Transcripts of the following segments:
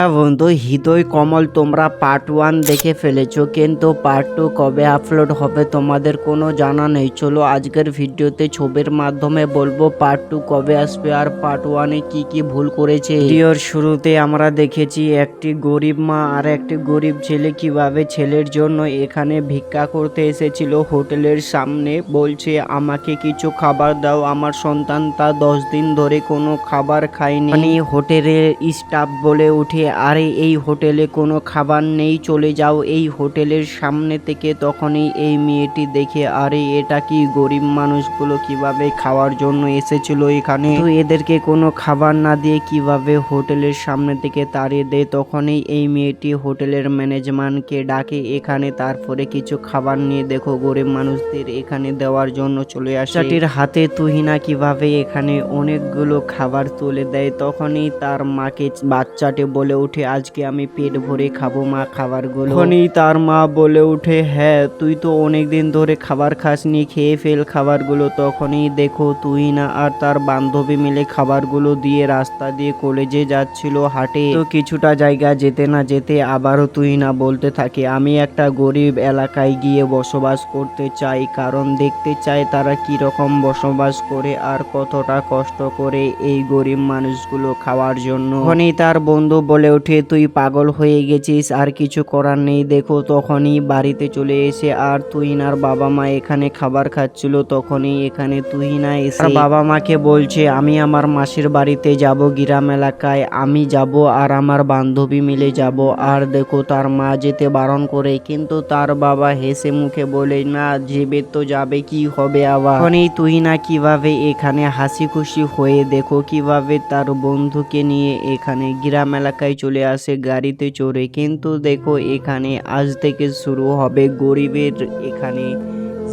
হ্যাঁ বন্ধু, হৃদয় কমল, তোমরা পার্ট ওয়ান দেখে ফেলেছো, কিন্তু পার্ট টু কবে আপলোড হবে তোমাদের কোনো জানা নেই। চলো আজকের ভিডিওতে ছবির মাধ্যমে বলব পার্ট টু কবে আসবে আর পার্ট ওয়ানে কি কি ভুল করেছে। ভিডিওর শুরুতে আমরা দেখেছি একটি গরিব মা আর একটি গরিব ছেলে কীভাবে ছেলের জন্য এখানে ভিক্ষা করতে এসেছিল। হোটেলের সামনে বলছে, আমাকে কিছু খাবার দাও, আমার সন্তান তা দশ দিন ধরে কোনো খাবার খায়নি। মানে হোটেলের স্টাফ বলে উঠে আরে এই হোটেলে কোনো খাবার নেই, চলে যাও। এই হোটেলের সামনে থেকে তখনই এই মেয়েটি দেখে, আরে এটা কি গরিব মানুষগুলো কীভাবে খাওয়ার জন্য এসেছিল এখানে? তো এদেরকে কোনো খাবার না দিয়ে কীভাবে হোটেলের সামনে থেকে তাড়িয়ে দেয়? তখনই এই মেয়েটি হোটেলের ম্যানেজমেন্টকে ডাকে, এখানে তারপরে কিছু খাবার নিয়ে দেখো, গরিব মানুষদের এখানে দেওয়ার জন্য চলে আসে। বাচ্চাটির হাতে তুহিনা কীভাবে এখানে অনেকগুলো খাবার তুলে দেয়, তখনই তার মাকে বাচ্চাটি বলে উঠে আজকে আমি পেট ভরে খাব মা খাবারগুলো। তখনই তার মা বলে উঠে হ্যাঁ তুই তো অনেক দিন ধরে খাবার খাসনি খেয়ে ফেল খাবারগুলো তখনই দেখো তুই না। আর তার বান্ধবী মিলে খাবারগুলো দিয়ে রাস্তা দিয়ে কলেজে যাচ্ছিল হাটে। তো কিছুটা জায়গা যেতে না যেতে আবারও তুই না বলতে থাকে। আমি একটা গরিব এলাকায় গিয়ে বসবাস করতে চাই কারণ দেখতে চাই তারা কি রকম বসবাস করে আর কতটা কষ্ট করে এই গরিব মানুষগুলো খাওয়ার জন্য। তখনই তার বন্ধু বলে ওঠে তুই পাগল হয়ে গেছিস আর কিছু করার নেই। দেখো তখনই বাড়িতে চলে এসে আর তুহিনার বাবা মা এখানে খাবার খাচ্ছিল তখনই এখানে তুহিনা এসে বাবা মাকে বলছে আমি আমার মাসির বাড়িতে যাব গ্রাম এলাকায় আমি যাব আর আমার বান্ধবী মিলে যাব। আর দেখো তার মা যেতে বারণ করে কিন্তু তার বাবা হেসে মুখে বলে না যেবে তো যাবে কি হবে আবার? তখনই তুহিনা কীভাবে এখানে হাসি খুশি হয়ে দেখো কীভাবে তার বন্ধুকে নিয়ে এখানে গ্রাম এলাকায় চলে আসে গাড়িতে চড়ে। কিন্তু দেখো এখানে আজ থেকে শুরু হবে গরিবের এখানে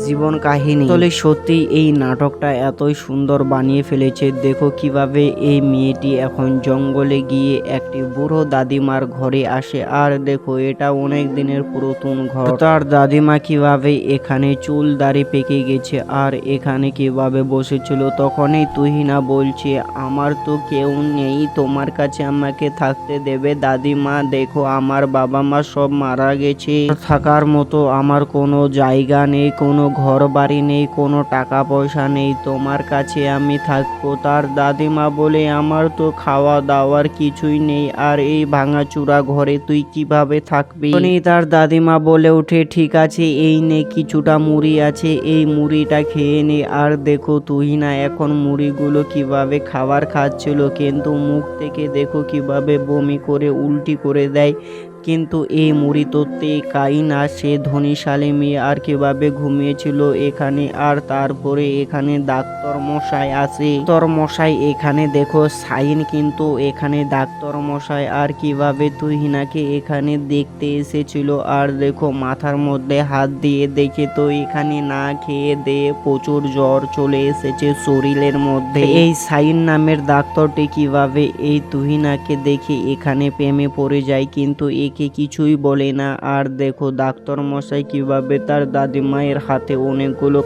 জীবন কাহিনী। আসলে সত্যি এই নাটকটা এতই সুন্দর বানিয়ে ফেলেছে দেখো কীভাবে এই মেয়েটি এখন জঙ্গলে গিয়ে একটি বুড়ো দাদিমার ঘরে আসে। আর দেখো এটা অনেক দিনের পুরাতন ঘর। তার দাদিমা কীভাবে এখানে চুল দাড়ি পেকে গেছে আর এখানে কীভাবে বসেছিল তখনই তুহিনা বলছে আমার তো কেউ নেই তোমার কাছে আমাকে থাকতে দেবে। দাদিমা দেখো আমার বাবা মা সব মারা গেছে। থাকার মতো আমার কোনো জায়গা নেই কোনো ঘর বাড়ি নেই, কোনো টাকা পয়সা নেই, তোমার কাছে আমি থাকব। তার দাদিমা বলে, আমার তো খাওয়া দাওয়ার কিছুই নেই, আর এই ভাঙাচুরা ঘরে তুই কীভাবে থাকবি? তার দাদিমা বলে ওঠে, ঠিক আছে, এই নে, কিছুটা মুড়ি আছে, এই মুড়িটা খেয়ে নে। আর দেখো, তুই না এখন মুড়িগুলো কীভাবে খাবার খাচ্ছিল, কিন্তু মুখ থেকে দেখো কীভাবে বমি করে উল্টি করে দেয়। কিন্তু এই মুড়ি তো কাই না সে ধনীশালী মেয়ে আর কীভাবে ঘুমিয়েছিল এখানে আর তারপরে এখানে ডাক্তার মশাই আসে ডাক্তার মশাই এখানে দেখো, সাইন কিন্তু এখানে ডাক্তার মশাই আর কীভাবে তুহিনাকে এখানে দেখতে এসেছিল। আর দেখো, মাথার মধ্যে হাত দিয়ে দেখে তো এখানে না খেয়ে দিয়ে প্রচুর জ্বর চলে এসেছে শরীরের মধ্যে। এই সাইন নামের ডাক্তারটি কীভাবে এই তুহিনাকে দেখে এখানে প্রেমে পড়ে যায়, কিন্তু একে কিছুই বলে না। আর দেখো ডাক্তার মশাই কীভাবে তার দাদিমায়ের হাতে অনেকগুলো